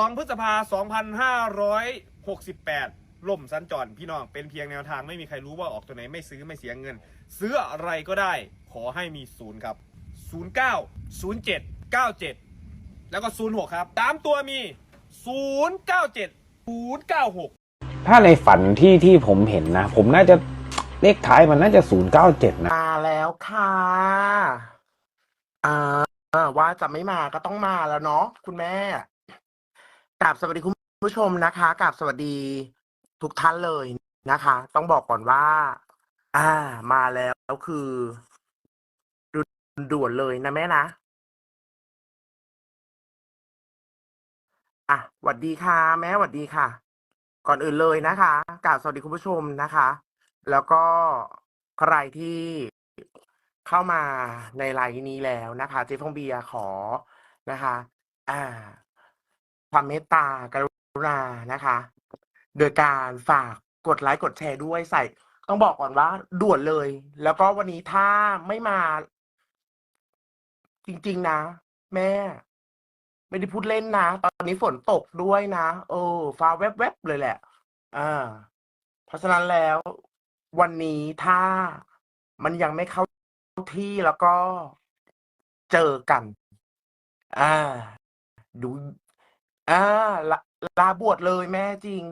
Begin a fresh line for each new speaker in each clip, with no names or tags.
2 พฤษภา2568 ล่มสัญจรพี่น้อง เป็นเพียงแนวทางไม่มีใครรู้ว่าออกตัวไหนไม่ซื้อไม่เสียเงิน ซื้ออะไรก็ได้ ขอให้มีศูนย์ครับ 09 07 97 แล้วก็ 06 ครับ ตามตัวมี 097 096
ถ้าในฝันที่ที่ผมเห็นนะ ผมน่าจะเลขท้ายมันน่าจะศูนย์เก้าเจ็ดนะ
มาแล้วค่ะ อ่า ว่าจะไม่มาก็ต้องมาแล้วเนาะคุณแม่ กราบสวัสดีคุณผู้ชมนะคะกราบสวัสดีทุกท่านเลยนะคะ ต้องบอกก่อนว่า อ่า มาแล้วคือด่วนเลยนะแม่นะอะหวัดดีค่ะ แม่หวัดดีค่ะ ก่อนอื่นเลยนะคะกราบสวัสดีคุณผู้ชมนะคะ แล้วก็ใครที่เข้ามาในไลน์นี้แล้วนะคะ เจ๊ฟองเบียร์ขอนะคะ อ่า ความเมตตากรุณานะคะ โดยการฝากกดไลค์กดแชร์ด้วยใส่ ต้องบอกก่อนว่า ด่วนเลย แล้วก็วันนี้ถ้าไม่มา จริง ๆ นะ แม่ ไม่ได้พูดเล่นนะ ตอนนี้ฝนตกด้วยนะเออฟ้าแวบๆเลยแหละอ่าเพราะฉะนั้นแล้ว วันนี้ถ้ามันยังไม่เข้าที่แล้วก็เจอกัน อ่า ดู อ่าลาลาบวชเลยแม่จริง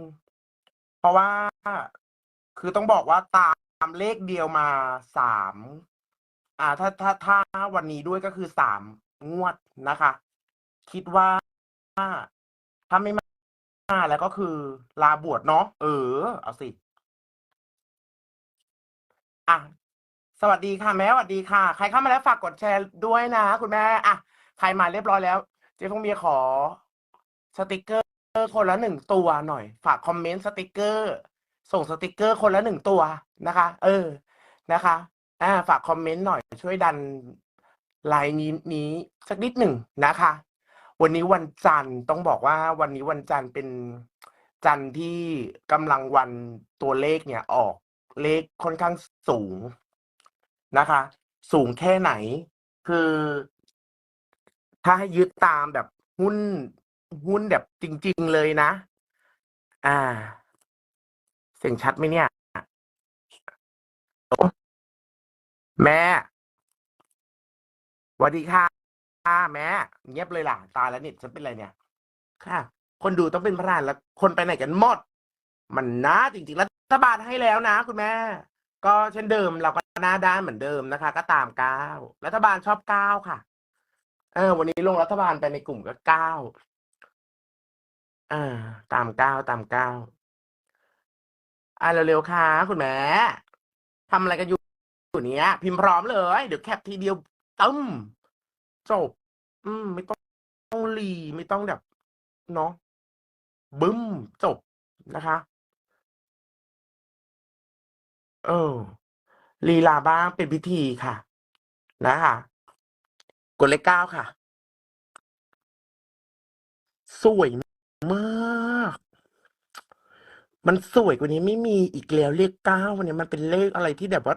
เพราะว่า คือต้องบอกว่าตามเลขเดียวมาสามอ่า ถ้าถ้าถ้าวันนี้ด้วยก็คือสามงวดนะคะ คิดว่าถ้าไม่มาแล้วก็คือลาบวชเนาะเออ เอาสิ อะ สวัสดีค่ะแม่สวัสดีค่ะ ใครเข้ามาแล้วฝากกดแชร์ด้วยนะคุณแม่ อะ ใครมาเรียบร้อยแล้ว เจ๊ฟงเบียขอ สติกเกอร์คนละหนึ่งตัวหน่อย ฝากคอมเมนต์สติกเกอร์ ส่งสติกเกอร์คนละหนึ่งตัวนะคะ เออนะคะอ่าฝากคอมเมนต์หน่อยช่วยดันไลน์นี้นี้สักนิดหนึ่งนะคะ วันนี้วันจันทร์ต้องบอกว่าวันนี้วันจันทร์เป็นจันทร์ที่กำลังวันตัวเลขเนี่ยออกเลขค่อนข้างสูงนะคะ สูงแค่ไหน คือ ถ้าให้ยึดตามแบบหุ้น หุ้นแบบจริง ๆ เลยนะ อ่า เสียงชัดไหมเนี่ย แม่สวัสดีค่ะค่ะแม่เงียบเลยล่ะ ตายแล้วน็ตฉันเป็นอะไรเนี่ย ค่ะ คนดูต้องเป็นพระรานแล้ว คนไปไหนกันหมด มันนะจริงๆรัฐบาลให้แล้วนะคุณแม่ ก็เช่นเดิมเราก็หน้าด้านเหมือนเดิมนะคะ ก็ตามก้าวรัฐบาลชอบก้าวค่ะ เออ วันนี้ลงรัฐบาลไปในกลุ่มก็ก้าว อ่า ตามเก้าวตามเก้าวอ่าเร็วๆค่ะ คุณแม่ทำอะไรกันอยู่อยู่เนี้ย พิมพ์พร้อมเลย เดี๋ยวแคปทีเดียวตึ้มจบ อืม ไม่ต้องต้องรีไม่ต้องแบบ เนาะบึ้มจบนะคะ เออลีลาบ้างเป็นพิธีค่ะ นะคะกดเลขเก้าค่ะ สวย มาก มันสวยกว่านี้ไม่มีอีกแล้วเลขเก้าเนี่ยมันเป็นเลขอะไรที่แบบว่า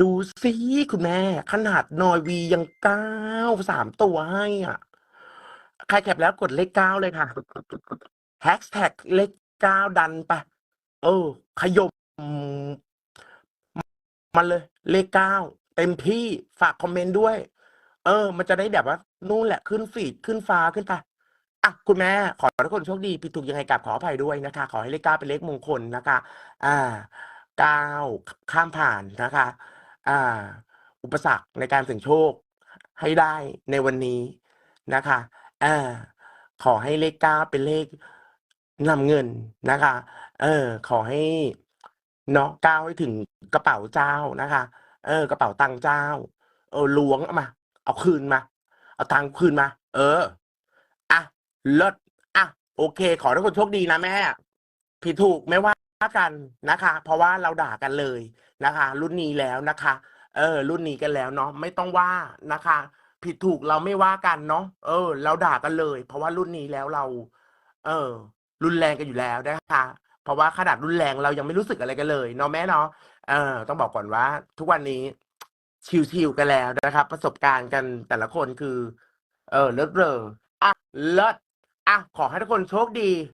ดูสิคุณแม่ ขนาดนอยวียังเก้าสามตัวให้อะ ใครแคปแล้วกดเลขเก้าเลยค่ะแฮชแท็กเลขเก้าดันไปเออ ขยมมันเลย เลขเก้าเต็มที่ฝากคอมเมนต์ด้วย เออ มันจะได้แบบว่า นู่นแหละขึ้นฟีดขึ้นฟ้าขึ้นไป อะคุณแม่ขอทุกคนโชคดีผิดถูกยังไงกลับขออภัยด้วยนะคะ ขอให้เลขเก้าเป็นเลขมงคลนะคะ อ่าเก้าข้ามผ่านนะคะ อ่า อุปสรรคในการเสี่ยงโชคให้ได้ในวันนี้นะคะอ่าขอให้เลขเก้าเป็นเลขนำเงินนะคะ เออ ขอให้เนาะก้าวให้ถึงกระเป๋าเจ้านะคะ เออ กระเป๋าตังค์เจ้า เออล้วงเอามา เอาคืนมา เอาตังค์คืนมา เออ อะ เลิศอะโอเค ขอให้ทุกคนโชคดีนะแม่ ผิดถูกไม่ว่ากันนะคะ เพราะว่าเราด่ากันเลยนะคะ รุ่นนี้แล้วนะคะ เออ รุ่นนี้กันแล้วเนาะไม่ต้องว่านะคะ ผิดถูกเราไม่ว่ากันเนาะเออ เราด่ากันเลย เพราะว่ารุ่นนี้แล้วเรา เออ รุนแรงกันอยู่แล้วนะคะเพราะว่าขนาดรุนแรงเรายังไม่รู้สึกอะไรกันเลยเนาะแม่เนาะเออต้องบอกก่อนว่า ทุกวันนี้ชิวๆกันแล้วนะครับ ประสบการณ์กันแต่ละคนคือ เออเลิศเรออะเลิศ อะขอให้ทุกคนโชคดี